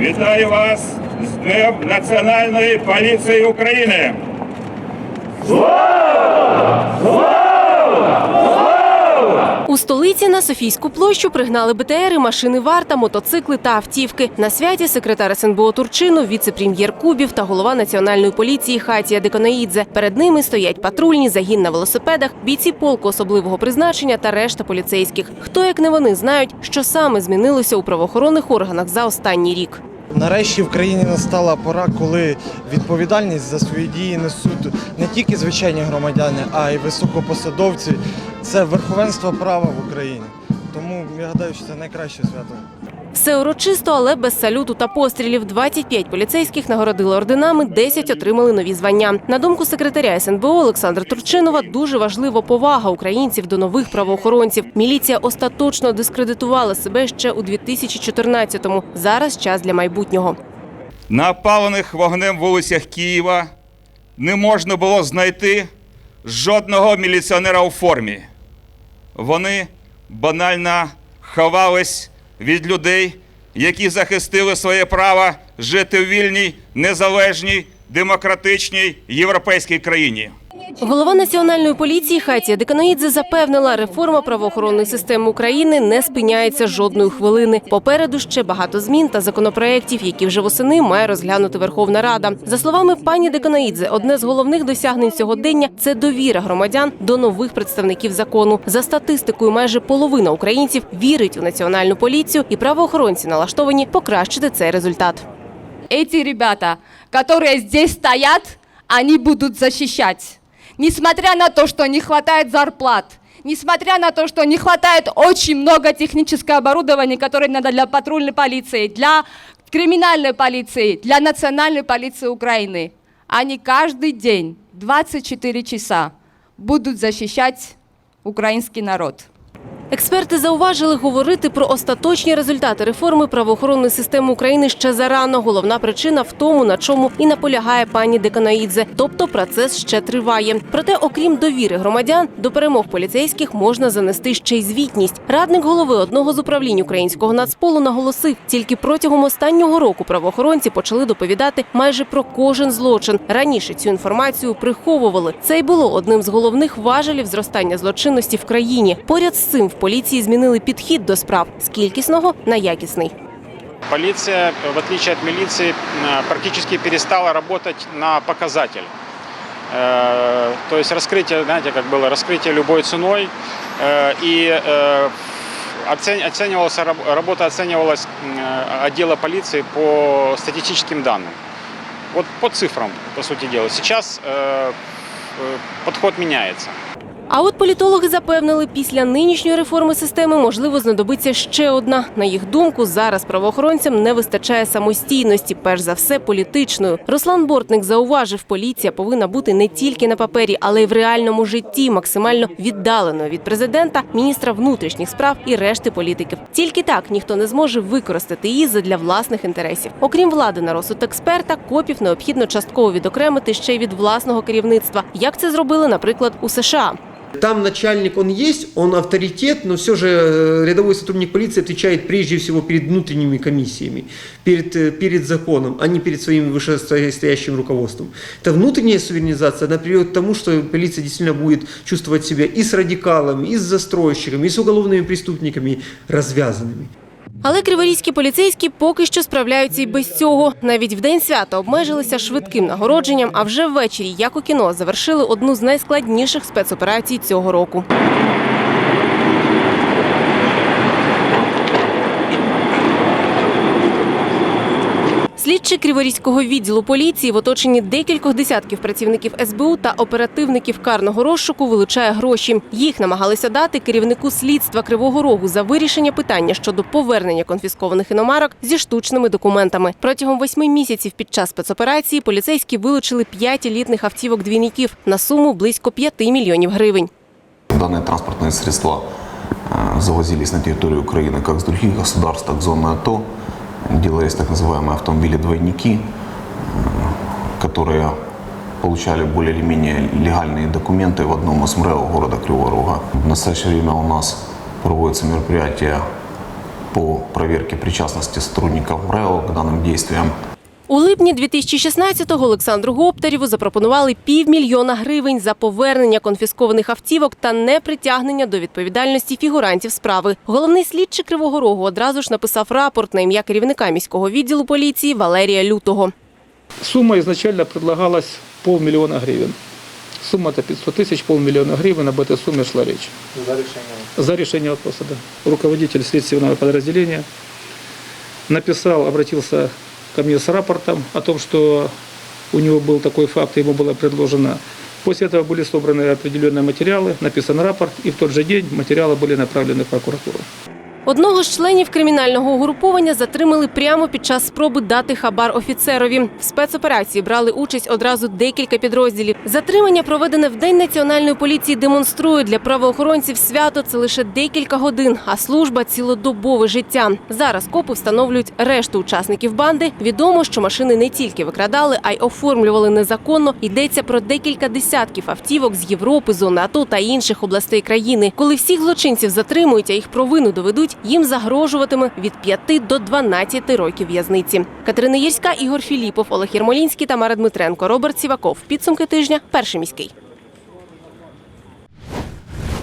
Вітаю вас з Днем Національної поліції України. У столиці на Софійську площу пригнали БТРи, машини варта, мотоцикли та автівки. На святі секретар СНБО Турчину, віце-прем'єр Кубів та голова національної поліції Хатія Деконаїдзе. Перед ними стоять патрульні, загін на велосипедах, бійці полку особливого призначення та решта поліцейських. Хто як не вони знають, що саме змінилося у правоохоронних органах за останній рік. Нарешті в країні настала пора, коли відповідальність за свої дії несуть не тільки звичайні громадяни, а й високопосадовці. Це верховенство права в Україні. Тому я гадаю, що це найкраще свято. Все урочисто, але без салюту та пострілів. 25 поліцейських нагородили орденами, 10 отримали нові звання. На думку секретаря СНБО Олександра Турчинова, дуже важлива повага українців до нових правоохоронців. Міліція остаточно дискредитувала себе ще у 2014-му. Зараз час для майбутнього. На опалених вогнем вулицях Києва не можна було знайти жодного міліціонера у формі. Вони банально ховались від людей, які захистили своє право жити в вільній, незалежній, демократичній європейській країні. Голова національної поліції Хатія Деканоїдзе запевнила, реформа правоохоронної системи України не спиняється жодної хвилини. Попереду ще багато змін та законопроєктів, які вже восени має розглянути Верховна Рада. За словами пані Деканоїдзе, одне з головних досягнень сьогодення це довіра громадян до нових представників закону. За статистикою, майже половина українців вірить у національну поліцію, і правоохоронці налаштовані покращити цей результат. эти ребята, которые здесь стоят, они будут защищать. Несмотря на то, что не хватает зарплат, несмотря на то, что не хватает очень много технического оборудования, которое надо для патрульной полиции, для криминальной полиции, для национальной полиции Украины, они каждый день, 24 часа, будут защищать украинский народ. Експерти зауважили говорити про остаточні результати реформи правоохоронної системи України ще зарано. Головна причина в тому, на чому і наполягає пані Деканаїдзе. Тобто процес ще триває. Проте, окрім довіри громадян, до перемог поліцейських можна занести ще й звітність. Радник голови одного з управлінь українського нацполу наголосив, тільки протягом останнього року правоохоронці почали доповідати майже про кожен злочин. Раніше цю інформацію приховували. Це й було одним з головних важелів зростання злочинності в країні. Поряд з цим в поліції змінили підхід до справ з кількісного на якісний. Полиция, в отличие от милиции, э, практически перестала работать на показатель. Э, То есть раскрытие, знаете, как было, раскрытие любой ценой. э, И э, оцен- оценивалась, раб- работа оценивалась э, отдела полиции по статистическим данным. Вот по цифрам, по сути дела. Сейчас э, э, подход меняется. А от політологи запевнили, після нинішньої реформи системи можливо знадобиться ще одна. На їх думку, зараз правоохоронцям не вистачає самостійності, перш за все політичною. Руслан Бортник зауважив, поліція повинна бути не тільки на папері, але й в реальному житті, максимально віддаленою від президента, міністра внутрішніх справ і решти політиків. Тільки так ніхто не зможе використати її задля власних інтересів. Окрім влади на розсуд експерта, копів необхідно частково відокремити ще й від власного керівництва, як це зробили, наприклад, у США. Там начальник, он есть, он авторитет, но все же э, рядовой сотрудник полиции отвечает прежде всего перед внутренними комиссиями, перед, э, перед законом, а не перед своим вышестоящим руководством. Это внутренняя суверенизация, она приведет к тому, что полиция действительно будет чувствовать себя и с радикалами, и с застройщиками, и с уголовными преступниками развязанными. Але криворізькі поліцейські поки що справляються і без цього. Навіть в день свята обмежилися швидким нагородженням, а вже ввечері, як у кіно, завершили одну з найскладніших спецоперацій цього року. Слідчі Криворізького відділу поліції в оточенні декількох десятків працівників СБУ та оперативників карного розшуку вилучає гроші. Їх намагалися дати керівнику слідства Кривого Рогу за вирішення питання щодо повернення конфіскованих іномарок зі штучними документами. Протягом восьми місяців під час спецоперації поліцейські вилучили п'ять елітних автівок двійників на суму близько п'яти мільйонів гривень. Данные транспортные средства э, завозились на территорию Украины как с других государств, так и зоны АТО. Делались так называемые автомобили-двойники, э, которые получали более или менее легальные документы в одном из МРЭО города Кривого Рога. В настоящее время у нас проводятся мероприятия по проверке причастности сотрудников РЭО к данным действиям. У липні 2016-го Олександру Гоптарєву запропонували півмільйона гривень за повернення конфіскованих автівок та непритягнення до відповідальності фігурантів справи. Головний слідчий Кривого Рогу одразу ж написав рапорт на ім'я керівника міського відділу поліції Валерія Лютого. Сумма изначально предлагалась полмиллиона гривен. Сумма-то 500 тысяч, полмиллиона гривен, об этой сумме шла речь. За решение? За решение вопроса, да. Руководитель следственного подразделения написал, обратился ко мне с рапортом о том, что у него был такой факт, ему было предложено. После этого были собраны определенные материалы, написан рапорт, и в тот же день материалы были направлены в прокуратуру. Одного з членів кримінального угруповання затримали прямо під час спроби дати хабар офіцерові. В спецоперації брали участь одразу декілька підрозділів. Затримання, проведене в День національної поліції, демонструє для правоохоронців свято це лише декілька годин, а служба цілодобове життя. Зараз копи встановлюють решту учасників банди. Відомо, що машини не тільки викрадали, а й оформлювали незаконно. Йдеться про декілька десятків автівок з Європи, зони АТО та інших областей країни. Коли всіх злочинців затримують, а їх провину доведуть, їм загрожуватиме від 5 до 12 років в'язниці. Катерина Єрська, Ігор Філіпов, Олег Єрмолінський, Тамара Дмитренко, Роберт Сіваков. Підсумки тижня. Перший міський.